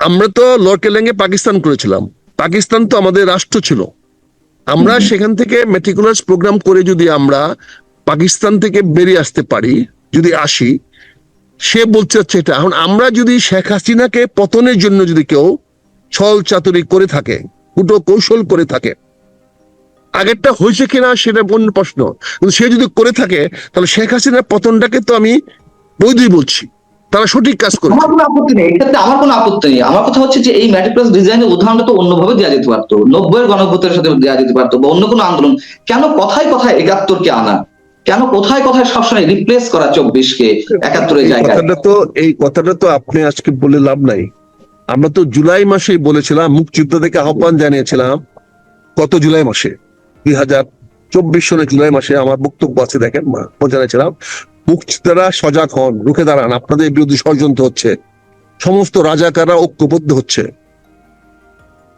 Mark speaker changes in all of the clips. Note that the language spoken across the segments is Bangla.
Speaker 1: আমরা তো লড়কেলেঙ্গে পাকিস্তান করেছিলাম। পাকিস্তান তো আমাদের রাষ্ট্র ছিল। আমরা সেখান থেকে মেটিকুলাস প্রোগ্রাম করে যদি আমরা পাকিস্তান থেকে বেরিয়ে আসতে পারি যদি আসি সে বলছে হচ্ছে এটা। এখন আমরা যদি শেখ হাসিনাকে পতনের জন্য যদি কেউ ছল চাতুরি করে থাকে কুটো কৌশল করে থাকে আগেরটা হয়েছে কিনা সেটা অন্য প্রশ্ন। কিন্তু সে যদি করে থাকে তাহলে শেখ হাসিনার পতনটাকে তো আমি বৈধই বলছি। তারা সঠিক কাজ করে
Speaker 2: আমার কোনো আপত্তি নেই এক্ষেত্রে আমার কোনো আপত্তি নেই। আমার কথা হচ্ছে যে এই ম্যাট্রিক্লাস ডিজাইনের উদাহরণটা তো অন্যভাবে দেওয়া যেতে পারতো। নব্বইয়ের গণভোটের সাথে দেওয়া যেতে পারতো বা অন্য কোনো আন্দোলন। কেন কথায় কথায় একাত্তরকে আনা? কেন কোথায় কোথায় সবসময় রিপ্লেস করা চব্বিশকে একাত্তরের জায়গায়?
Speaker 1: কথাটা তো এই কথাটা তো আপনি আজকে বলে লাভ নাই। আমরা তো জুলাই মাসেই বলেছিলাম মুক্তিযুদ্ধ থেকে আহ্বান জানিয়েছিলাম গত জুলাই মাসে? দুই হাজার চব্বিশ সনের জুলাই মাসে আমার বক্তব্য আছে দেখেন জানিয়েছিলাম মুক্তিযোদ্ধারা সজাগ হন, রুখে দাঁড়ান, আপনাদের বিরুদ্ধে ষড়যন্ত্র হচ্ছে। সমস্ত রাজাকাররা ঐক্যবদ্ধ হচ্ছে।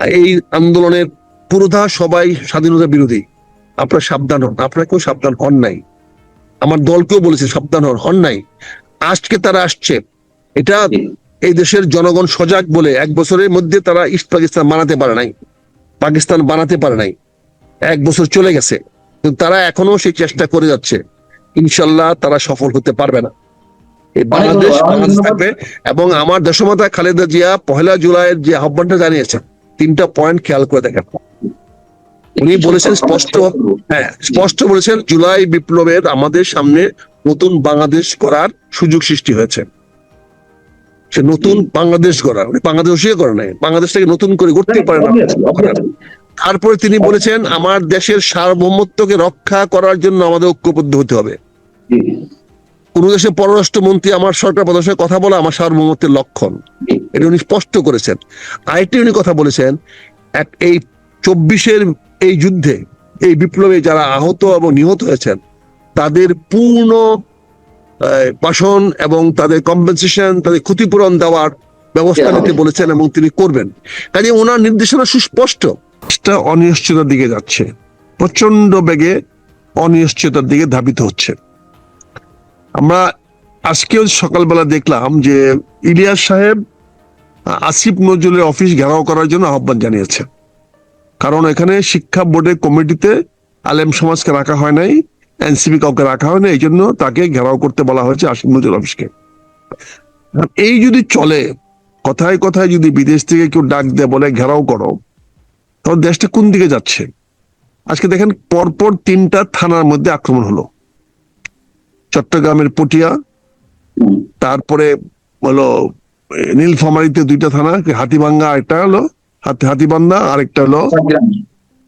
Speaker 1: এই আন্দোলনের পুরোধা সবাই স্বাধীনতা বিরোধী। আপনারা সাবধান হন। আপনারা কেউ সাবধান হন নাই। আমার দলকেও বলেছে, সাবধান হন। হন নাই। আজকে তারা আসছে। এটা এই দেশের জনগণ সজাগ বলে এক বছরের মধ্যে তারা ইস্ট পাকিস্তান বানাতে পারে নাই। পাকিস্তান বানাতে পারে নাই। এক বছর চলে গেছে। তারা এখনও সেই চেষ্টা করে যাচ্ছে। ইনশাল্লাহ তারা সফল হতে পারবে না। এই বাংলাদেশ বাংলাদেশ। থাকবে এবং আমার দেশমাতা খালেদা জিয়া পহেলা জুলাইয়ের যে আহ্বানটা জানিয়েছেন তিনটা পয়েন্ট খেয়াল করে দেখেন। উনি বলেছেন স্পষ্ট হ্যাঁ স্পষ্ট বলেছেন জুলাই বিপ্লবের আমাদের সামনে নতুন বাংলাদেশ করার সুযোগ সৃষ্টি হয়েছে। সে নতুন বাংলাদেশ গড়া উনি বাংলাদেশই করে নাই বাংলাদেশটাকে নতুন করে গড়তে পারে না। তারপরে তিনি বলেছেন আমার দেশের সার্বভৌমত্বকে রক্ষা করার জন্য আমাদের ঐক্যবদ্ধ হতে হবে। কোন দেশের পররাষ্ট্রমন্ত্রী আমার সরকার প্রধানের সঙ্গে কথা বলা আমার সার্বভৌমত্বের লক্ষণ। এটা উনি স্পষ্ট করেছেন। আরেকটি উনি কথা বলেছেন এক এই চব্বিশের এই যুদ্ধে এই বিপ্লবে যারা আহত এবং নিহত হয়েছেন তাদের পূর্ণ পাশন এবং তাদের কম্পেনসেশন তাদের ক্ষতিপূরণ দেওয়ার ব্যবস্থা নিতে বলেছেন এবং তিনি করবেন। কাজে ওনার নির্দেশনা সুস্পষ্ট। এটা অনিশ্চয়তার দিকে যাচ্ছে। প্রচণ্ড বেগে অনিশ্চয়তার দিকে ধাবিত হচ্ছে। আমরা আজকেও সকালবেলা দেখলাম যে ইলিয়াস সাহেব, আসিফ নজরুলের অফিস ঘেরাও করার জন্য আহ্বান জানিয়েছে। কারণ এখানে শিক্ষা বোর্ডের কমিটিতে আলেম সমাজকে রাখা হয় নাই, এনসিপি কাউকে রাখা হয় না এই জন্য তাকে ঘেরাও করতে বলা হয়েছে আসিফ নজরুল অফিসকে। এই যদি চলে, কথায় কথায় যদি বিদেশ থেকে কেউ ডাক দেয় বলে, ঘেরাও করো। তাহলে দেশটা কোন দিকে যাচ্ছে? আজকে দেখেন পরপর তিনটা থানার মধ্যে আক্রমণ হলো। চট্টগ্রামের পটিয়া তারপরে হলো নীলফামারীতে দুইটা থানা কি হাতিভাঙ্গা একটা হলো হাতি হাতিবান্ধা আরেকটা হলো
Speaker 2: পাটগ্রাম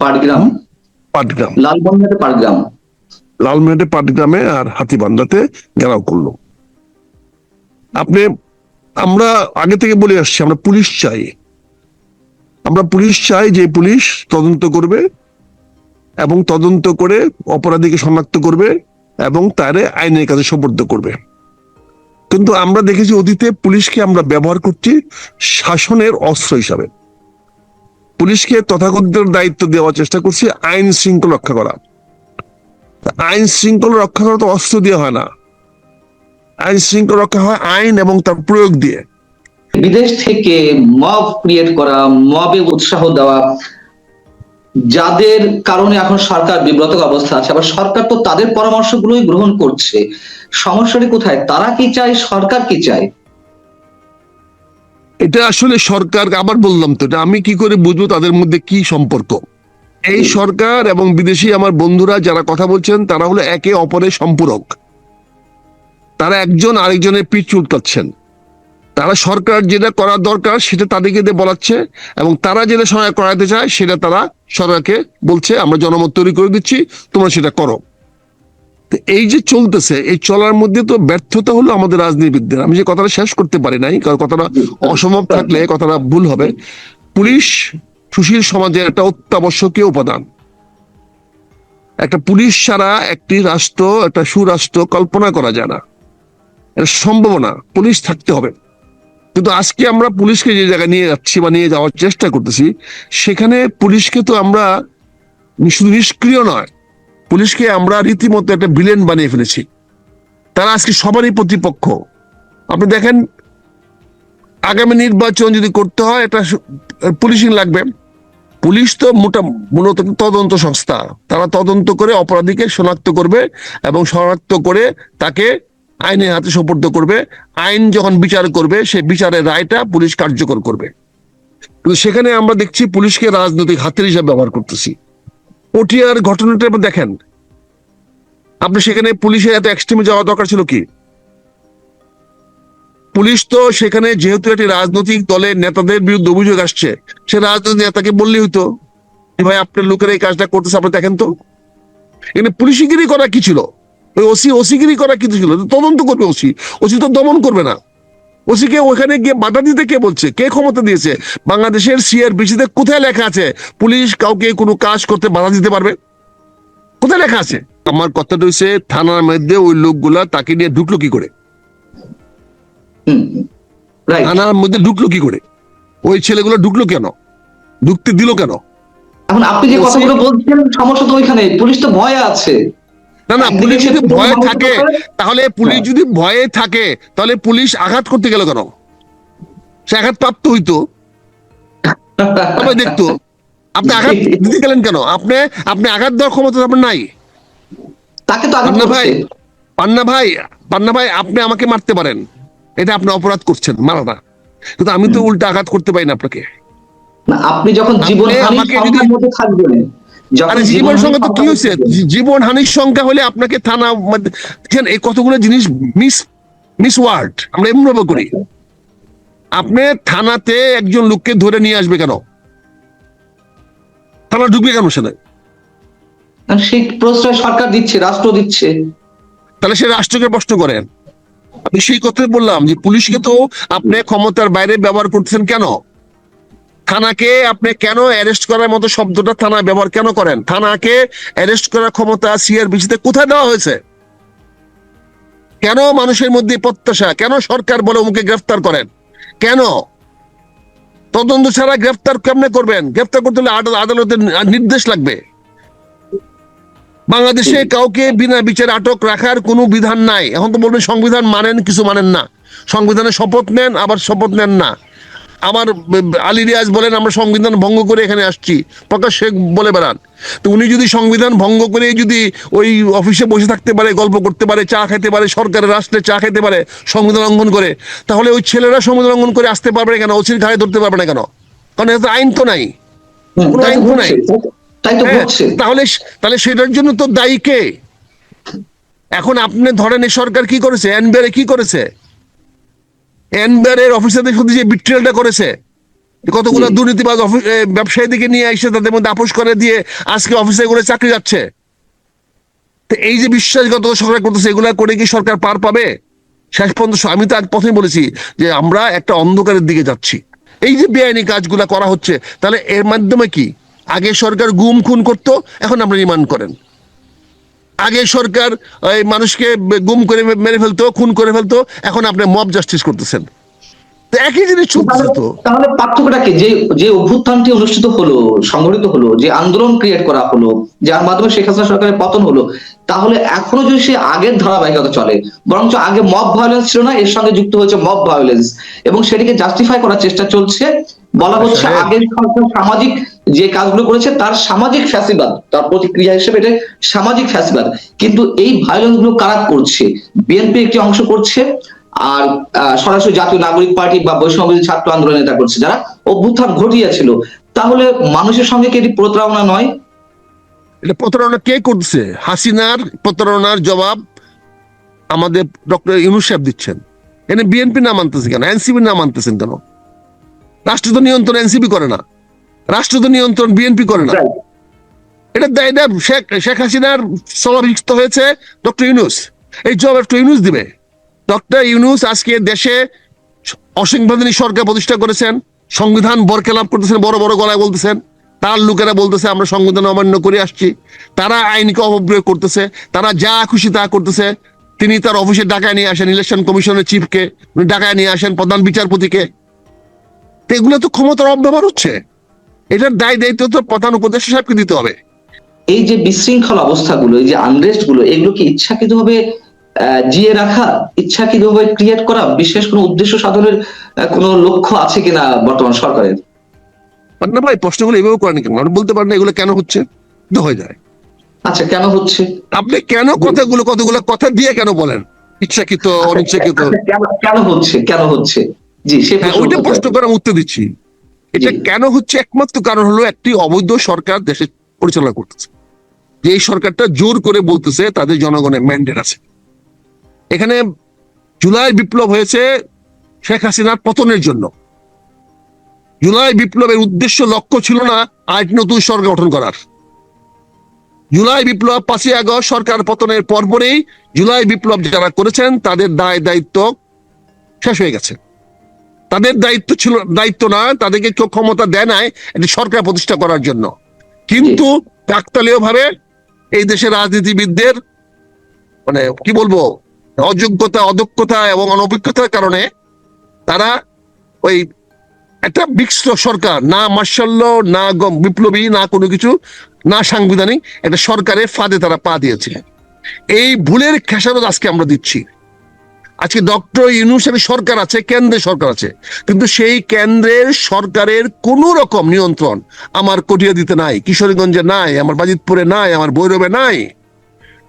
Speaker 2: পাটগ্রাম।
Speaker 1: পাটগ্রাম।
Speaker 2: পাটগ্রাম।
Speaker 1: লালমেটে পাটগ্রামে আর হাতিবান্ধাতে ঘেরাও করল। আপনি আমরা আগে থেকে বলে আসছি আমরা পুলিশ চাই। আমরা পুলিশ চাই যে পুলিশ তদন্ত করবে এবং তদন্ত করে অপরাধীকে শনাক্ত করবে এবং তারে আইনের কাছে সোপর্দ করবে। কিন্তু আমরা দেখেছি অতীতে পুলিশকে আমরা ব্যবহার করছি শাসনের অস্ত্র হিসাবে। পুলিশকে তথাকথিত দায়িত্ব দেওয়ার চেষ্টা করছি আইন শৃঙ্খলা রক্ষা করা আইন শৃঙ্খলা রক্ষা করা তো অস্ত্র দিয়ে হয় না। আইন শৃঙ্খলা রক্ষা হয় আইন এবং তার প্রয়োগ দিয়ে।
Speaker 2: বিদেশ থেকে মব ক্রিয়েট করা মবে উৎসাহ দেওয়া, যাদের কারণে এখন সরকার বিব্রত অবস্থা আছে, আবার সরকার তো তাদের পরামর্শগুলোই গ্রহণ করছে। সমস্যাটি কোথায়? তারা কি চায়, সরকার কি চায়?
Speaker 1: এটা আসলে সরকার, আবার বললাম তো আমি কি করে বুঝব তাদের মধ্যে কি সম্পর্ক? এই সরকার এবং বিদেশি আমার বন্ধুরা যারা কথা বলছেন, তারা হলো একে অপরের সম্পূরক। তারা একজন আরেকজনের পিঠ চুলকাচ্ছেন। তারা সরকার যেটা করার দরকার সেটা তাদেরকে দিয়ে বলাচ্ছে এবং তারা যেটা সহায় করাতে চায় সেটা তারা সরকারকে বলছে, আমরা জনমত তৈরি করে দিচ্ছি, তোমরা সেটা করো। এই যে চলতেছে, এই চলার মধ্যে তো ব্যর্থতা হলো আমাদের রাজনীতিবিদদের। আমি যে কথাটা শেষ করতে পারি নাই, কারণ কথাটা অসম্ভব থাকলে কথাটা ভুল হবে। পুলিশ সুশীল সমাজের একটা অত্যাবশ্যকীয় উপাদান। একটা পুলিশ ছাড়া একটি রাষ্ট্র, একটা সুরাষ্ট্র কল্পনা করা যায় না। এটা সম্ভাবনা, পুলিশ থাকতে হবে। কিন্তু আজকে আমরা পুলিশকে যে জায়গায় নিয়ে যাচ্ছি বা নিয়ে যাওয়ার চেষ্টা করতেছি, সেখানে পুলিশকে তো আমরা শুধু নিষ্ক্রিয় নয়, পুলিশকে আমরা রীতিমতো একটা ভিলেন বানিয়ে ফেলেছি। তারা আজকে সবারই প্রতিপক্ষ। আপনি দেখেন, আগামী নির্বাচন যদি করতে হয়, এটা পুলিশিং লাগবে। পুলিশ তো মোটা মূলত তদন্ত সংস্থা। তারা তদন্ত করে অপরাধীকে শনাক্ত করবে এবং শনাক্ত করে তাকে আইনের হাতে সোপর্দ করবে। আইন যখন বিচার করবে সেই বিচারের রায়টা পুলিশ কার্যকর করবে। কিন্তু সেখানে আমরা দেখছি পুলিশকে রাজনৈতিক হাতের হিসাবে ব্যবহার করতেছি। পটিয়ার ঘটনাটা দেখেন। আপনি সেখানে পুলিশের এত এক্সট্রিমে যাওয়া দরকার ছিল কি? পুলিশ তো সেখানে যেহেতু একটি রাজনৈতিক দলের নেতাদের বিরুদ্ধে অভিযোগ আসছে, সে রাজনৈতিক নেতাকে বললেই যে, ভাই, আপনার লোকেরা এই কাজটা করতেছে, আপনি দেখেন তো। এখানে পুলিশিগিরি করা কি ছিল? ওই ওসি ওসিগিরি করা কি ছিল তদন্ত করবে ওসি। ওসি তো দমন করবে না। ওসিকে ওখানে গিয়ে বাধা দিতে কে বলছে? কে ক্ষমতা দিয়েছে? বাংলাদেশের সিআরপিসিতে কোথায় লেখা আছে? পুলিশ কাউকে কোনো কাজ করতে বাধা দিতে পারবে? কোথায় লেখা আছে? আমার কথাটা হচ্ছে থানার মধ্যে ওই লোকগুলা তাকে নিয়ে ঢুকলো কি করে? থানার মধ্যে ঢুকলো কি করে? ওই ছেলেগুলো ঢুকলো কেন? ঢুকতে দিল কেন?
Speaker 2: এখন আপনি যে কথাগুলো বলছেন সমস্যা তো ওইখানে পুলিশ তো ভয়ে আছে।
Speaker 1: না না পুলিশ যদি ভয়ে থাকে তাহলে পুলিশ
Speaker 2: হ্যাঁ।
Speaker 1: যদি ভয়ে থাকে তাহলে পুলিশ আঘাত করতে গেল কেন? সে আঘাত প্রাপ্ত হইতো দেখতো। আপনি আঘাত দিতে গেলেন কেন? আপনি আপনি আঘাত দেওয়ার ক্ষমতা আপনার নাই।
Speaker 2: তাকে তো
Speaker 1: পান্না ভাই পান্না ভাই পান্না ভাই আপনি আমাকে মারতে পারেন। এটা আপনি অপরাধ করছেন মারা না কিন্তু আমি তো উল্টা আঘাত করতে পারি না আপনাকে।
Speaker 2: আপনি যখন জীবন
Speaker 1: আমাকে যদি-
Speaker 2: থাকবেন
Speaker 1: আরে জীবন সংখ্যা তো কি হয়েছে? জীবন হানির সংখ্যা হলে আপনাকে থানা দেখেন, এই কতগুলো জিনিস মিস মিস ওয়ার্ড আমরা এমন করি। আপনি থানাতে একজন লোককে ধরে নিয়ে আসবে কেন? থানা ঢুকবে কেন সেটা?
Speaker 2: সেই প্রশ্রয় সরকার দিচ্ছে রাষ্ট্র দিচ্ছে।
Speaker 1: তাহলে সে রাষ্ট্রকে প্রশ্ন করেন আমি সেই কথাই বললাম যে পুলিশকে তো আপনি ক্ষমতার বাইরে ব্যবহার করতেছেন কেন? থানাকে আপনি কেন অ্যারেস্ট করার মতো শব্দটা থানা ব্যবহার কেন করেন? থানাকে অ্যারেস্ট করার ক্ষমতা সিআরবিসিতে কোথায় দেওয়া হয়েছে? কেন মানুষের মধ্যে প্রত্যাশা? কেন সরকার বলে ওকে গ্রেফতার করেন? কেন? তদন্ত ছাড়া গ্রেফতার কেমনে করবেন? গ্রেফতার করতে হলে আদাল- আদালতের নির্দেশ লাগবে। বাংলাদেশে কাউকে বিনা বিচারে আটক রাখার কোনো বিধান নাই। এখন তো বলবেন সংবিধান মানেন, কিছু মানেন না। সংবিধানে শপথ নেন, আবার শপথ নেন না। আমার আলী রিয়াজ বলেন আমরা সংবিধান ভঙ্গ করে এখানে আসছি। প্রকাশ শেখ বলে বেড়ান। তো উনি যদি সংবিধান ভঙ্গ করে যদি ওই অফিসে বসে থাকতে পারে গল্প করতে পারে চা খেতে পারে সরকারের রাষ্ট্রে চা খেতে পারে সংবিধান লঙ্ঘন করে তাহলে ওই ছেলেরা সংবিধান লঙ্ঘন করে আসতে পারবে না কেন? ওসির ঘাড়ে ধরতে পারবে না কেন? কারণ এত আইন তো নাই। কোনো আইন তো নাই। হ্যাঁ, তাহলে তাহলে সেটার জন্য তো দায়ী কে? এখন আপনি ধরেন এই সরকার কি করেছে? এনবিআর কি করেছে? এনবিআর এর অফিসারদের সাথে যে বিট্রিয়ালটা করেছে কতগুলো। দুর্নীতিবাজ ব্যবসায়ীদেরকে নিয়ে এসে তাদের মধ্যে আপোষ করে দিয়ে আজকে অফিসে করে চাকরি যাচ্ছে। তো এই যে বিশ্বাসগত সরকার করতেছে এগুলা করে কি সরকার পার পাবে? শেষ পর্যন্ত আমি তো আজ প্রথমে বলেছি যে আমরা একটা অন্ধকারের দিকে যাচ্ছি। এই যে বেআইনি কাজগুলা করা হচ্ছে তাহলে এর মাধ্যমে কি? আগে সরকার গুম খুন করতো এখন আমরা রিমান্ড করেন। আগে সরকার, এই মানুষকে গুম করে মেরে ফেলতো, খুন করে ফেলতো, এখন আপনি মব জাস্টিস করতেছেন। একই জিনিস চলতেছে তো।
Speaker 2: তাহলে পার্থক্যটা কি? যে যে অভ্যুত্থানটি অনুষ্ঠিত হলো সংগঠিত হলো, যে আন্দোলন ক্রিয়েট করা হলো, যার মাধ্যমে শেখ হাসিনা সরকারের পতন হলো, তাহলে এখনও যদি সে আগের ধারাবাহিকতা চলে, বরঞ্চ আগে মব ভায়োলেন্স ছিল না, এর সঙ্গে যুক্ত হয়েছে মব ভায়োলেন্স এবং সেটিকে জাস্টিফাই করার চেষ্টা চলছে বলা হচ্ছে আগের সরকার সামাজিক যে কাজগুলো করেছে তার সামাজিক ফ্যাসিবাদ তার প্রতিক্রিয়া হিসেবে এটা সামাজিক ফ্যাসিবাদ। কিন্তু এই ভায়োলেন্সগুলো কারা করছে? বিএনপি একটি অংশ করছে আর সরাসরি জাতীয় নাগরিক পার্টি বা বৈষম্য ছাত্র আন্দোলন নেতা করছে। যারা অভ্যুত্থান ঘটিয়েছিল তাহলে মানুষের সঙ্গে কি এটি প্রতারণা নয়?
Speaker 1: এটা প্রতারণা কে করছে? হাসিনার প্রতারণার জবাব আমাদের ডক্টর ইউনুস সাহেব দিচ্ছেন। এনে বিএনপি নাম আনতেছে কেন? এনসিপি নাম মানতেছেন কেন? রাষ্ট্র তো নিয়ন্ত্রণ এনসিপি করে না। রাষ্ট্র তো নিয়ন্ত্রণ বিএনপি করে না। এটা দায়টা শেখ শেখ হাসিনার সমাবেশিত হয়েছে ডক্টর ইউনুস। এই জবাব ডক্টর ইউনুস দিবে। ডক্টর ইউনুস আজকে দেশে অসাংবিধানিক সরকার প্রতিষ্ঠা করেছেন সংবিধান বরকেলাপ করতেছেন বড় বড় গলায় বলতেছেন। তার লোকেরা বলতেছে আমরা সংবিধান অমান্য করে আসছি। তারা আইনকে অপপ্রয়োগ করতেছে তারা যা খুশি তা করতেছে। তিনি তার অফিসে ডাকায় নিয়ে আসেন ইলেকশন কমিশনের চিফকে। ডাকায় নিয়ে আসেন প্রধান বিচারপতিকে। এগুলো তো ক্ষমতার অব্যবহার হচ্ছে। এটার দায় দায়িত্ব তো প্রধান উপদেষ্টা সাহেবকে দিতে হবে।
Speaker 2: এই যে বিশৃঙ্খল অবস্থাগুলো এই যে আনরেস্টগুলো এগুলো কি ইচ্ছাকৃতভাবে আহ, জিয়ে রাখা ইচ্ছাকৃতভাবে ক্রিয়েট করা বিশেষ কোনো উদ্দেশ্য সাধনের কোনো লক্ষ্য আছে কিনা বর্তমান সরকারের?
Speaker 1: না ভাই প্রশ্নগুলো এভাবে করেন কেন? আপনি বলতে পারেন না এগুলো কেন হচ্ছে? তো হয়ে যায়।
Speaker 2: আচ্ছা কেন হচ্ছে?
Speaker 1: আপনি কেন কথাগুলো কতগুলো কথা দিয়ে কেন বলেন? ইচ্ছাকৃত অনিচ্ছাকৃত।
Speaker 2: আচ্ছা, কেন হচ্ছে কেন হচ্ছে?
Speaker 1: ওইটা প্রশ্ন। করে আমি উত্তর দিচ্ছি। এটা কেন হচ্ছে একমাত্র কারণ হলো একটি অবৈধ সরকার দেশে পরিচালনা করতেছে। যে এই সরকারটা জোর করে বলতেছে তাদের জনগণের ম্যান্ডেট আছে। এখানে জুলাই বিপ্লব হয়েছে শেখ হাসিনার পতনের জন্য। জুলাই বিপ্লবের উদ্দেশ্য লক্ষ্য ছিল না আজ নতুন সরকার গঠন করার। জুলাই বিপ্লব পাঁচই আগস্ট সরকার পতনের পরপরেই জুলাই বিপ্লব যারা করেছেন তাদের দায় দায়িত্ব শেষ হয়ে গেছে। তাদের দায়িত্ব ছিল দায়িত্ব না তাদেরকে কেউ ক্ষমতা দেয় নাই একটি সরকার প্রতিষ্ঠা করার জন্য। কিন্তু কাকতালীয় ভাবে এই দেশের রাজনীতিবিদদের মানে কি বলব অযোগ্যতা অদক্ষতা এবং অনভিজ্ঞতার কারণে তারা ওই একটা বিক্ষ্ট সরকার না মার্শাল্য না বিপ্লবী না কোনো কিছু না সাংবিধানিক একটা সরকারের ফাঁদে তারা পা দিয়েছে। এই ভুলের খেসারত আজকে আমরা দিচ্ছি। আজকে ডক্টর ইউনুসের সরকার আছে, কেন্দ্রের সরকার আছে। কিন্তু সেই কেন্দ্রের সরকারের কোন রকম নিয়ন্ত্রণ আমার কটিয়া দিতে নাই, কিশোরগঞ্জে নাই, আমার বাজিতপুরে নাই, আমার ভৈরবে নাই।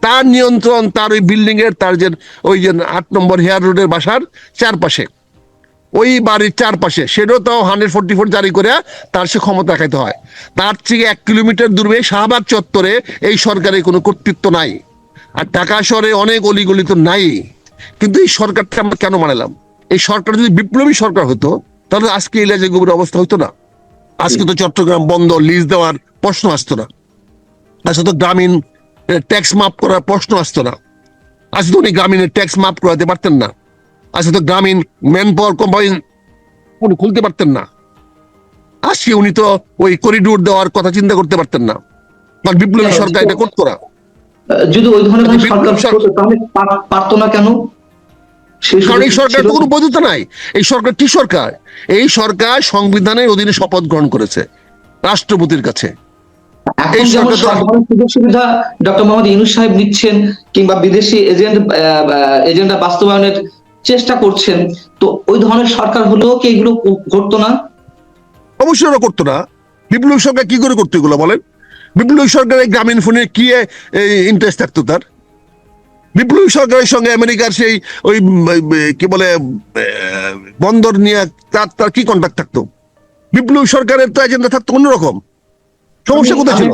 Speaker 1: তার নিয়ন্ত্রণ, তার ওই বিল্ডিং এর তার যে, ওই যে আট নম্বর হেয়ার রোডের বাসার চারপাশে। ওই বাড়ির চারপাশে, সেটাও তাও হান্ড্রেড ফোর্টি ফোর জারি করে তার সে ক্ষমতা দেখাইতে হয়। তার থেকে এক কিলোমিটার দূরে শাহবাগ চত্বরে এই সরকারের কোনো কর্তৃত্ব নাই। আর ঢাকা শহরে অনেক অলিগলি তো নাই। কিন্তু এই সরকারটা আমরা কেন মানালাম? এই সরকার যদি বিপ্লবী সরকার হতো তাহলে আজকে এই লেজে গোবরের অবস্থা হতো না। আজকে তো চট্টগ্রাম বন্ধ লিজ দেওয়ার প্রশ্ন আসতো না। আজকে তো গ্রামীণ ট্যাক্স মাফ করার প্রশ্ন আসতো না। আজকে তো উনি গ্রামীণের ট্যাক্স মাফ করাতে পারতেন না। আজকে তো গ্রামীণ ম্যান পাওয়ার কোম্পানি উনি খুলতে পারতেন না। আজকে উনি তো ওই করিডোর দেওয়ার কথা চিন্তা করতে পারতেন না। কারণ বিপ্লবী সরকার এটা করতো না।
Speaker 2: যদি ওই ধরনের কোনো সরকার তাহলে পার- পারতো না কেন?
Speaker 1: কারণ এই সরকার তো কোনো বৈধতা নাই। এই সরকার কি সরকার? এই সরকার সংবিধানের অধীনে শপথ গ্রহণ করেছে রাষ্ট্রপতির কাছে। এই
Speaker 2: সুযোগ সুবিধা ডক্টর মোহাম্মদ ইউনুস সাহেব নিচ্ছেন কিংবা বিদেশি এজেন্ট এজেন্ডা বাস্তবায়নের চেষ্টা করছেন তো ওই ধরনের সরকার হলেও কি এগুলো ক- ঘটতো না?
Speaker 1: অবশ্যই ওরা করতো না। বিপ্লবী সরকার কি করে করতো এগুলো বলেন? বিপ্লবী সরকারের গ্রামীণ ফোনে কি ইন্টারেস্ট থাকতো তার? বিপ্লবী সরকারের সঙ্গে আমেরিকার সেই ওই কি বলে বন্দর নিয়ে তার তার কি কন্ট্যাক্ট থাকতো? বিপ্লবী সরকারের তো এজেন্ডা থাকতো অন্যরকম। সমস্যা কোথায় ছিল?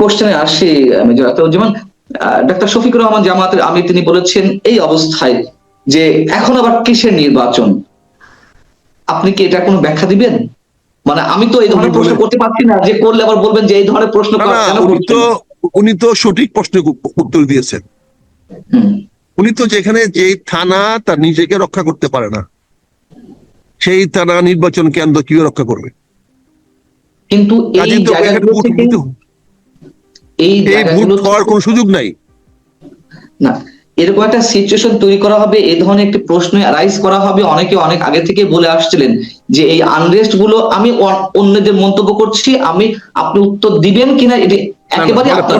Speaker 2: কোশ্চেনে আসি আখতার যেমন ডাক্তার শফিকুর রহমান জামাতের আমি তিনি বলেছেন এই অবস্থায় যে এখন আবার কিসের নির্বাচন? আপনি কি এটা কোনো ব্যাখ্যা দিবেন? মানে আমি তো এই ধরনের প্রশ্ন করতে পারছি না যে করলে আবার বলবেন যে এই ধরনের প্রশ্ন
Speaker 1: উনি তো উনি তো সঠিক প্রশ্নের উত্তর দিয়েছেন। উনি তো যেখানে যে থানা তার নিজেকে রক্ষা করতে পারে না। সেই থানা নির্বাচন কেন্দ্র কীভাবে রক্ষা করবে?
Speaker 2: কিন্তু জায়গাগুলো এই
Speaker 1: ভোট হওয়ার কোনো সুযোগ নাই।
Speaker 2: না এরকম একটা সিচুয়েশন তৈরি করা হবে এই ধরনের একটি প্রশ্ন রাইজ করা হবে। অনেকে অনেক আগে থেকে বলে আসছিলেন যে এই আনরেস্টগুলো আমি অন্যদের মন্তব্য করছি আমি আপনি উত্তর দিবেন কিনা এটি একেবারে
Speaker 1: মানে
Speaker 2: আপনার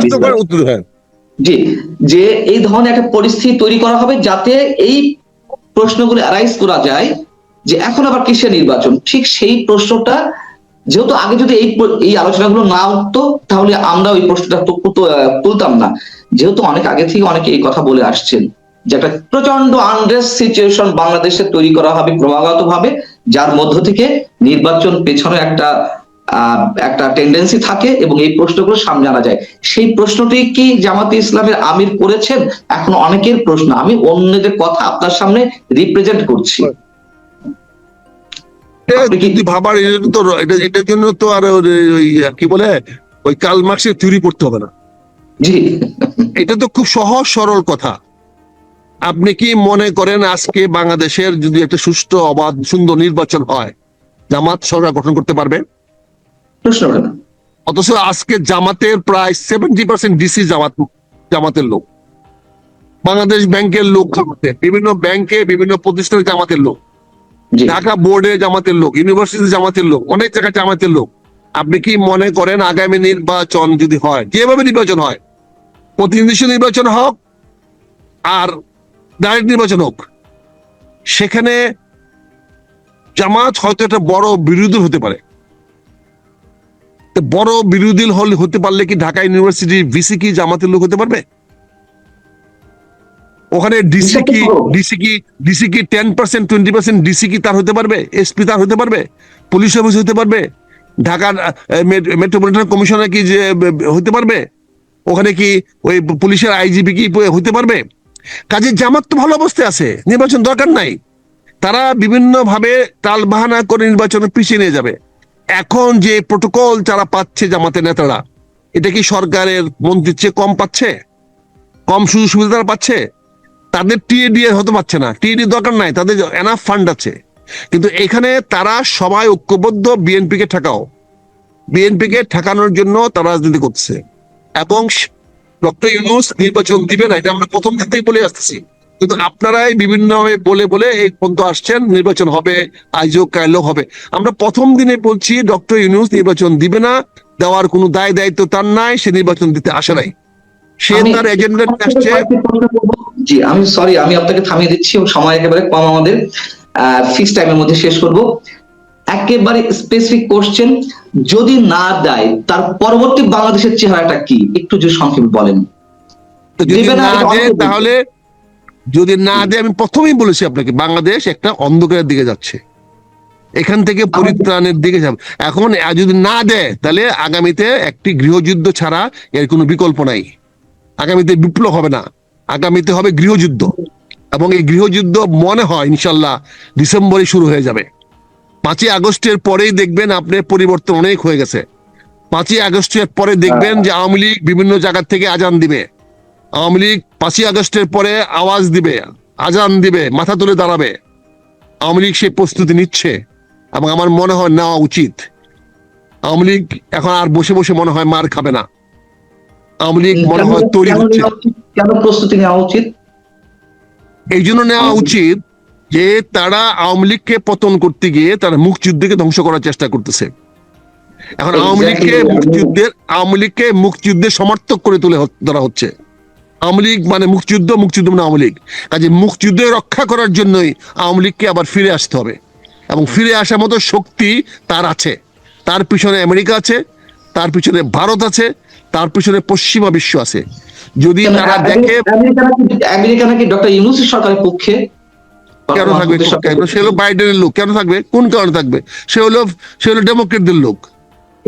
Speaker 2: জি যে এই ধরনের একটা পরিস্থিতি তৈরি করা হবে যাতে এই প্রশ্নগুলো অ্যারাইজ করা যায় যে এখন আবার কিসের নির্বাচন? ঠিক সেই প্রশ্নটা যেহেতু আগে যদি এই এই আলোচনাগুলো না উঠতো তাহলে আমরা ওই প্রশ্নটা তুলতাম না। যেহেতু অনেক আগে থেকে অনেকে এই কথা বলে আসছেন যে একটা প্রচণ্ড আনরেস্ট সিচুয়েশন বাংলাদেশে তৈরি করা হবে ক্রমাগত ভাবে যার মধ্য থেকে নির্বাচন পেছনে একটা একটা টেন্ডেন্সি থাকে এবং এই প্রশ্নগুলো সামনে আনা যায়। সেই প্রশ্নটি কি জামাতে ইসলামের আমির করেছেন? এখন অনেকের প্রশ্ন। আমি অন্যদের কথা আপনার সামনে রিপ্রেজেন্ট করছি।
Speaker 1: যদি ভাবার এটা তো এটার জন্য তো আর ওই- কি বলে? ওই কাল মার্ক্সের থিওরি পড়তে হবে না। এটা তো খুব সহজ সরল কথা। আপনি কি মনে করেন আজকে বাংলাদেশের যদি একটা সুষ্ঠু অবাধ সুন্দর নির্বাচন হয় জামাত সরকার গঠন করতে পারবে? অথচ আজকে জামাতের প্রায় সেভেন্টি পার্সেন্ট ডিসি জামাত জামাতের লোক। বাংলাদেশ ব্যাংকের লোক জামাতের বিভিন্ন ব্যাংকে বিভিন্ন প্রতিষ্ঠানে জামাতের লোক। ঢাকা বোর্ডে জামাতের লোক ইউনিভার্সিটি জামাতের লোক, অনেক জায়গায় জামাতের লোক। আপনি কি মনে করেন আগামী নির্বাচন যদি হয় যেভাবে নির্বাচন হয়? প্রতিনিধি নির্বাচন হোক আর ডাইরেক্ট নির্বাচন হোক, সেখানে জামাত হয়তো একটা বড় বিরোধী হতে পারে। বড় বিরোধী হল হতে পারলে কি ঢাকা ইউনিভার্সিটির ভিসি কি জামাতের লোক হতে পারবে? ওখানে ডিসি কি ডিসি কি ডিসি কি ten percent twenty percent DC কি তার হতে পারবে? এসপি তার হতে পারবে? পুলিশ অফিস হতে পারবে? ঢাকার মেট্রোপলিটন কমিশনার কি যে হতে পারবে? ওখানে কি ওই পুলিশের আইজিপি কি হতে পারবে? কাজে জামাত তো ভালো অবস্থায় আছে নির্বাচন দরকার নাই। তারা বিভিন্ন ভাবে টাল বাহানা করে নির্বাচনে পিছিয়ে নিয়ে যাবে। এখন যে প্রোটোকল যারা পাচ্ছে জামাতের নেতারা এটা কি সরকারের মন্ত্রীর চেয়ে কম পাচ্ছে? কম সুযোগ সুবিধা তারা পাচ্ছে? তাদের টিএডি হতে পারছে না। টিএডি দরকার নাই, তাদের এনাফ ফান্ড আছে। কিন্তু এখানে তারা সবাই ঐক্যবদ্ধ বিএনপি কে ঠেকাও। বিএনপি কে ঠেকানোর জন্য তারা রাজনীতি করছে। এবং ডক্টর ইউনুস নির্বাচন দিবে না, এটা আমরা প্রথম থেকেই বলে আসতেছি কিন্তু আপনারাই বিভিন্ন বলে বলে এই পর্যন্ত আসছেন, নির্বাচন হবে আজও কাইলো হবে। আমরা প্রথম দিনে বলছি ডক্টর ইউনুস নির্বাচন দিবে না, দেওয়ার কোনো দায় দায়িত্ব তার নাই, সে নির্বাচন দিতে আসে নাই। সে তার এজেন্ডা আসছে।
Speaker 2: জি আমি সরি আমি আপনাকে থামিয়ে দিচ্ছি সময় একেবারে কম আমাদের। ফিক্স টাইমের মধ্যে শেষ করব। একেবারে স্পেসিফিক কোশ্চেন যদি না দেয় তার পরবর্তী বাংলাদেশের চেহারাটা কি? একটু যদি সংক্ষেপে বলেন।
Speaker 1: তাহলে যদি না দেয় আমি প্রথমেই বলেছি আপনাকে বাংলাদেশ একটা অন্ধকারের দিকে যাচ্ছে। এখান থেকে পরিত্রাণের দিকে যাবে। এখন যদি না দেয় তাহলে আগামীতে একটি গৃহযুদ্ধ ছাড়া এর কোনো বিকল্প নাই। আগামীতে বিপ্লব হবে না। আগামীতে হবে গৃহযুদ্ধ। এবং এই গৃহযুদ্ধ মনে হয়, ইনশাল্লাহ, ডিসেম্বরে শুরু হয়ে যাবে। পাঁচই আগস্টের পরেই দেখবেন আপনার পরিবর্তন অনেক হয়ে গেছে। পাঁচই আগস্টের পরে দেখবেন যে আওয়ামী লীগ বিভিন্ন জায়গা থেকে আজান দিবে। আওয়ামী লীগ পাঁচই আগস্টের পরে আওয়াজ দিবে, আজান দিবে, মাথা তুলে দাঁড়াবে। আওয়ামী লীগ সেই প্রস্তুতি নিচ্ছে এবং আমার মনে হয় নেওয়া উচিত। আওয়ামী লীগ এখন আর বসে বসে মনে হয় মার খাবে না। আওয়ামী লীগ মনে হয়
Speaker 2: কেন-
Speaker 1: তৈরি
Speaker 2: কেন
Speaker 1: হচ্ছে।
Speaker 2: নেওয়া উচিত? কেন প্রস্তুতি নেওয়া উচিত?
Speaker 1: এই জন্য নেওয়া উচিত যে তারা আওয়ামী লীগকে পতন করতে গিয়ে তারা মুক্তিযুদ্ধকে ধ্বংস করার চেষ্টা করতেছে। এখন আওয়ামী লীগকে মুক্তিযুদ্ধের আওয়ামী লীগকে মুক্তিযুদ্ধের সমর্থক করে তুলে ধরা হচ্ছে। আওয়ামী লীগ মানে মুক্তিযুদ্ধ মুক্তিযুদ্ধ মানে আওয়ামী লীগ। কাজে মুক্তিযুদ্ধ রক্ষা করার জন্যই আওয়ামী লীগকে আবার ফিরে আসতে হবে। এবং ফিরে আসার মতো শক্তি তার আছে। তার পিছনে আমেরিকা আছে তার পিছনে ভারত আছে তার পিছনে পশ্চিমা বিশ্ব আছে। যদি তারা দেখে
Speaker 2: আমেরিকা নাকি- ডক্টর ইউনুসের সরকারের পক্ষে?
Speaker 1: কেন থাকবে সে হলো বাইডেনের লোক। কেন থাকবে? কোন কারণে থাকবে? সে হলো সে হলো ডেমোক্রেটদের লোক।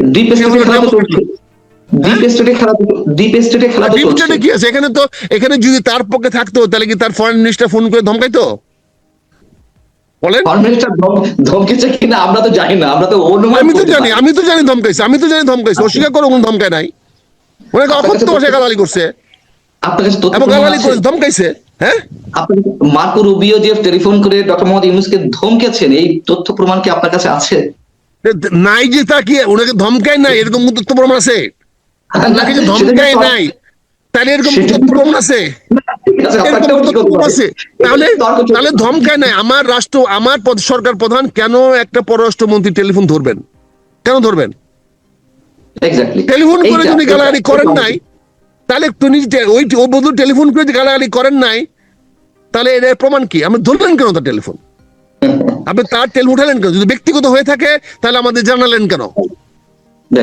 Speaker 2: ডিপ স্টেটে
Speaker 1: সেগুলো
Speaker 2: খেলা তো
Speaker 1: ডেমোক্রেট।
Speaker 2: চলছে। ডিপ স্টেটে খেলা তো ডিপ স্টেটে খেলা তো
Speaker 1: ডিপ
Speaker 2: চলছে।
Speaker 1: স্টেটে কি আছে? এখানে তো এখানে যদি তার পক্ষে থাকতো তাহলে কি তার ফরেন মিনিস্টার ফোন করে ধমকাইতো? বলেন।
Speaker 2: ধমকেছে কিনা আমরা তো জানি না। আমরা তো
Speaker 1: আমি তো জানি আমি তো জানি ধমকাইছে। আমি তো জানি ধমকাইছে। অস্বীকার করো কোনো ধমকায় নাই। ওনাকে
Speaker 2: আপনার কাছে
Speaker 1: অকথ্য ভাষায় গালালি করছে।
Speaker 2: আপনার কাছে তথ্য
Speaker 1: এবং গালালি করে ধমকাইছে হ্যাঁ?
Speaker 2: আপনি মার্কো রুবিও যে টেলিফোন করে ডক্টর মোহাম্মদ ইউনুসকে ধমকেছেন এই তথ্য প্রমাণ কি আপনার কাছে আছে?
Speaker 1: নাই যে তা কি ওনাকে ধমকায় নাই এরকম তথ্য প্রমাণ আছে? ওনাকে যে ধমকায় নাই তাহলে এরকম তথ্য প্রমাণ আছে? তাহলে ধমকায় নাই। আমার রাষ্ট্র আমার সরকার প্রধান কেন একটা পররাষ্ট্রমন্ত্রী টেলিফোন ধরবেন? কেন ধরবেন. টেলিফোন করে যদি গালাগালি করেন নাই তাহলে যে- ওই ও বন্ধু টেলিফোন করে যদি গালাগালি করেন নাই তাহলে এর প্রমাণ কি? আপনি ধরলেন কেন তার টেলিফোন আপনি তার টেলিফোন উঠালেন কেন? যদি ব্যক্তিগত হয়ে থাকে তাহলে আমাদের জানালেন কেন?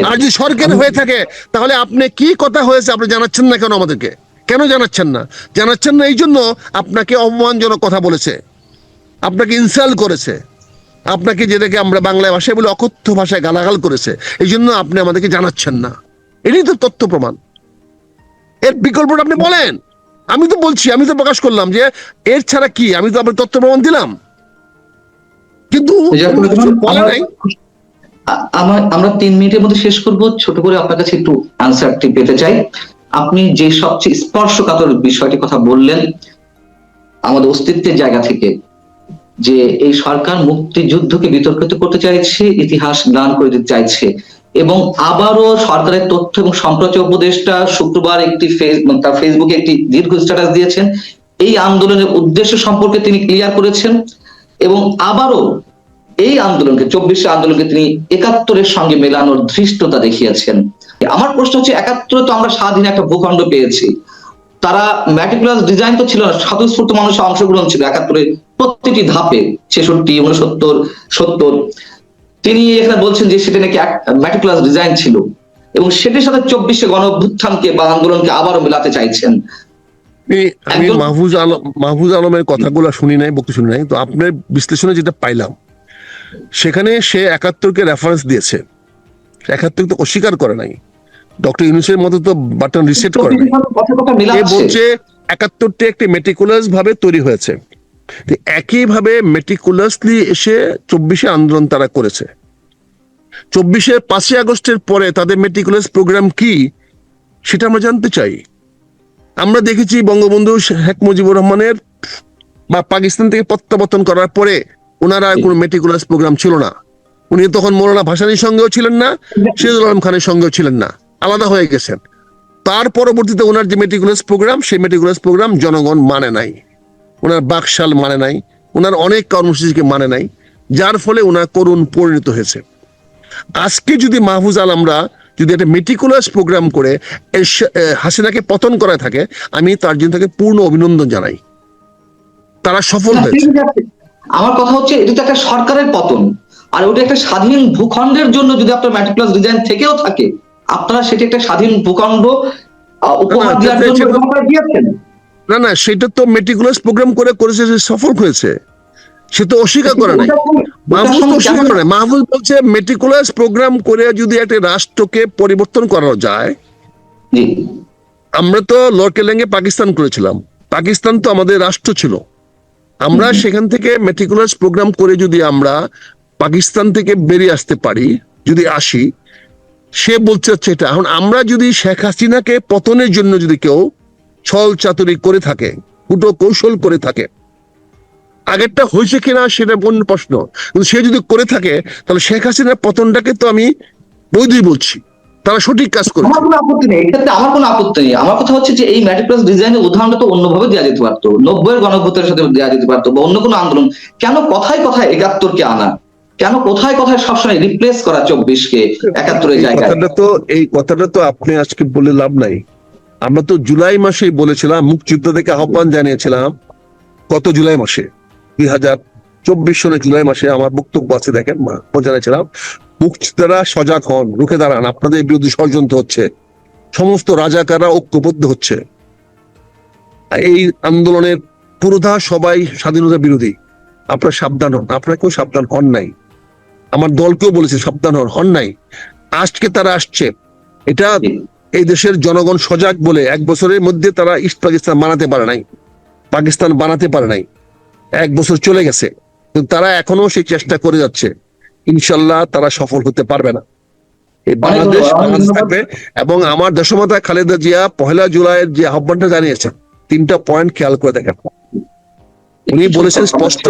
Speaker 1: আর যদি সরকারি হয়ে থাকে তাহলে আপনি কি কথা হয়েছে আপনি জানাচ্ছেন না কেন আমাদেরকে? কেন জানাচ্ছেন না? জানাচ্ছেন না এই জন্য আপনাকে অপমানজনক কথা বলেছে। আপনাকে ইনসাল্ট করেছে। আপনাকে যেটাকে আমরা বাংলা ভাষায় বলে অকথ্য ভাষায় গালাগাল করেছে এই জন্য আপনি আমাদেরকে জানাচ্ছেন না। এটাই তো তথ্য প্রমাণ। এর বিকল্পটা আপনি বলেন। আমি তো বলছি আমি তো প্রকাশ করলাম যে এর ছাড়া কি? আমি তো আপনার তথ্য প্রমাণ দিলাম। কিন্তু বলে নাই।
Speaker 2: আমার আমরা তিন মিনিটের মধ্যে শেষ করব। ছোট করে আপনার কাছে একটু আনসারটি পেতে চাই। আপনি যে সবচেয়ে স্পর্শকাতর বিষয়টি কথা বললেন আমাদের অস্তিত্বের জায়গা থেকে যে এই সরকার মুক্তিযুদ্ধকে বিতর্কিত করতে চাইছে, ইতিহাস গান করে দিতে চাইছে। এবং আবারও সরকারের তথ্য এবং সম্প্রচার উপদেষ্টা শুক্রবার একটি তার ফেসবুকে একটি দীর্ঘ স্ট্যাটাস দিয়েছেন। এই আন্দোলনের উদ্দেশ্য সম্পর্কে তিনি ক্লিয়ার করেছেন এবং আবারও এই আন্দোলনকে, চব্বিশে আন্দোলনকে তিনি একাত্তরের সঙ্গে মেলানোর ধৃষ্টতা দেখিয়েছেন। আমার প্রশ্ন হচ্ছে, একাত্তরে তো আমরা স্বাধীন একটা ভূখণ্ড পেয়েছি। তারা ম্যাটিকুলাস ডিজাইন তো ছিল না, স্বতঃস্ফূর্ত মানুষের অংশগ্রহণ ছিল, একাত্তরে প্রতিটি ধাপে ছেষট্টি উনসত্তর সত্তর তিনি এখানে বলছেন যে সেটা নাকি ম্যাটিকুলাস ডিজাইন ছিল এবং সেটির সাথে চব্বিশে গণ অভ্যুত্থানকে বা আন্দোলনকে আবারও মেলাতে চাইছেন।
Speaker 1: আমি মাহফুজ আলম মাহফুজ আলমের কথাগুলো শুনি নাই শুনি নাই তো আপনার বিশ্লেষণে যেটা পাইলাম সেখানে সে একাত্তরকে রেফারেন্স দিয়েছে। একাত্তর তো অস্বীকার করে নাই। ডক্টর ইউনুসের মতো তো বাটন রিসেট করে নাই। বলছে একাত্তরটি একটি মেটিকুলাস ভাবে তৈরি হয়েছে। একইভাবে মেটিকুলাসলি এসে চব্বিশে আন্দোলন তারা করেছে। চব্বিশে পাঁচই আগস্টের পরে তাদের মেটিকুলাস প্রোগ্রাম কি, সেটা আমরা জানতে চাই। আমরা দেখেছি বঙ্গবন্ধু শেখ মুজিবুর রহমানের বা পাকিস্তান থেকে প্রত্যাবর্তন করার পরে ওনারা কোনো মেটিকুলাস প্রোগ্রাম ছিল না। উনি তখন মৌলানা ভাসানির সঙ্গেও ছিলেন না, সিরাজুল আলম খানের সঙ্গেও ছিলেন না। আলাদা হয়ে গেছেন। তার পরবর্তীতে ওনার যে মেটিকুলাস প্রোগ্রাম সেই মেটিকুলাস প্রোগ্রাম জনগণ মানে নাই। ওনার বাকশাল মানে নাই ওনার অনেক কর্মসূচিকে মানে নাই যার ফলে ওনার করুণ পরিণত হয়েছে। আজকে যদি মাহফুজ আলমরা যদি একটা মেটিকুলাস প্রোগ্রাম করে হাসিনাকে পতন করা থাকে আমি তার জন্য তাকে পূর্ণ অভিনন্দন জানাই। তারা সফল হয়েছে।
Speaker 2: আমার কথা হচ্ছে এটা তো একটা সরকারের পতন আর ওটা একটা স্বাধীন ভূখণ্ডের জন্য যদি আপনার ম্যাটিকুলাস ডিজাইন থেকেও থাকে আপনারা সেটা একটা স্বাধীন ভূখণ্ড উপহার
Speaker 1: না,
Speaker 2: দেওয়ার জন্য দিয়েছেন।
Speaker 1: না না সেটা তো মেটিকুলাস প্রোগ্রাম করে করেছে সে সফল হয়েছে। সে তো অস্বীকার করে নাই। মাহফুজ তো অস্বীকার করে নাই। মাহফুজ বলছে মেটিকুলাস প্রোগ্রাম করে যদি একটা রাষ্ট্রকে পরিবর্তন করা যায় আমরা তো লর্কেলেঙ্গে পাকিস্তান করেছিলাম। পাকিস্তান তো আমাদের রাষ্ট্র ছিল। আমরা সেখান থেকে মেটিকুলাস প্রোগ্রাম করে যদি আমরা পাকিস্তান থেকে বেরিয়ে আসতে পারি যদি আসি সে বলছে হচ্ছে এটা। এখন আমরা যদি শেখ হাসিনাকে পতনের জন্য যদি কেউ ছল চাতুরি করে থাকে কুটো কৌশল করে থাকে। আগেরটা হয়েছে কিনা সেটা অন্য প্রশ্ন। কিন্তু সে যদি করে থাকে তাহলে শেখ হাসিনার পতনটাকে তো আমি বৈধই বলছি। তারা সঠিক কাজ করেছে।
Speaker 2: আমার কোনো আপত্তি নেই এক্ষেত্রে আমার কোনো আপত্তি নেই। আমার কথা হচ্ছে যে এই ম্যাটিকুলাস ডিজাইনের উদাহরণটা তো অন্যভাবে দেওয়া যেতে পারতো। নব্বইয়ের সাথে দেওয়া যেতে পারতো বা অন্য কোনো আন্দোলন। কেন কথায় কথায় একাত্তরকে আনা? কেন কোথায় কোথায় সবসময় রিপ্লেস করা চব্বিশকে একাত্তরের জায়গায়?
Speaker 1: কথাটা তো এই কথাটা তো আপনি আজকে বলে লাভ নাই। আমরা তো জুলাই মাসেই বলেছিলাম, মুক্তিযুদ্ধ আহ্বান জানিয়েছিলাম। গত জুলাই মাসে, দুই হাজার চব্বিশ সনের জুলাই মাসে আমার বক্তব্য আছে, দেখেন জানিয়েছিলাম, মুক্তিযোদ্ধারা সজাগ হন, রুখে দাঁড়ান, আপনাদের বিরুদ্ধে ষড়যন্ত্র হচ্ছে, সমস্ত রাজাকাররা ঐক্যবদ্ধ হচ্ছে। এই আন্দোলনের পুরোধা সবাই স্বাধীনতা বিরোধী, আপনারা সাবধান হন আপনারা কেউ সাবধান হন নাই। আমার দলকেও বলেছে, সাবধান হন হন নাই। আজকে তারা আসছে, এটা এই দেশের জনগণ সজাগ বলে এক বছরের মধ্যে তারা ইস্ট পাকিস্তান বানাতে পারে নাই। পাকিস্তান বানাতে পারে নাই। এক বছর চলে গেছে। কিন্তু তারা এখনও সেই চেষ্টা করে যাচ্ছে। ইনশাল্লাহ তারা সফল হতে পারবে না। এই বাংলাদেশ বাংলাদেশ থাকবে এবং আমার দেশমাতা খালেদা জিয়া পহেলা জুলাইয়ের যে আহ্বানটা জানিয়েছেন তিনটা পয়েন্ট খেয়াল করে দেখেন। উনি বলেছেন স্পষ্ট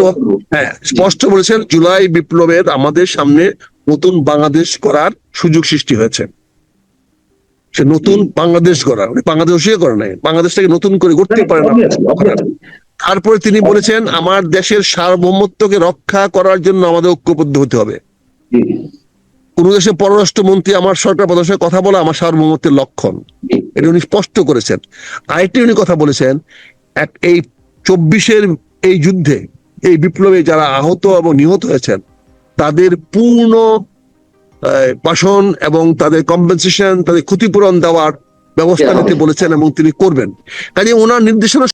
Speaker 1: হ্যাঁ স্পষ্ট বলেছেন জুলাই বিপ্লবের আমাদের সামনে নতুন বাংলাদেশ করার সুযোগ সৃষ্টি হয়েছে। সে নতুন বাংলাদেশ গড়া উনি বাংলাদেশ করে নাই বাংলাদেশটাকে নতুন করে গড়তে পারে না। তারপরে তিনি বলেছেন আমার দেশের সার্বভৌমত্বকে রক্ষা করার জন্য আমাদের ঐক্যবদ্ধ হতে হবে। কোন দেশের পররাষ্ট্রমন্ত্রী আমার সরকার প্রধানের সঙ্গে কথা বলা আমার সার্বভৌমত্বের লক্ষণ। এটা উনি স্পষ্ট করেছেন। আরেকটি উনি কথা বলেছেন এক এই চব্বিশের এই যুদ্ধে এই বিপ্লবে যারা আহত এবং নিহত হয়েছেন তাদের পূর্ণ পাশন এবং তাদের কম্পেনসেশন তাদের ক্ষতিপূরণ দেওয়ার ব্যবস্থা নিতে বলেছেন এবং তিনি করবেন। কাজে ওনার নির্দেশনা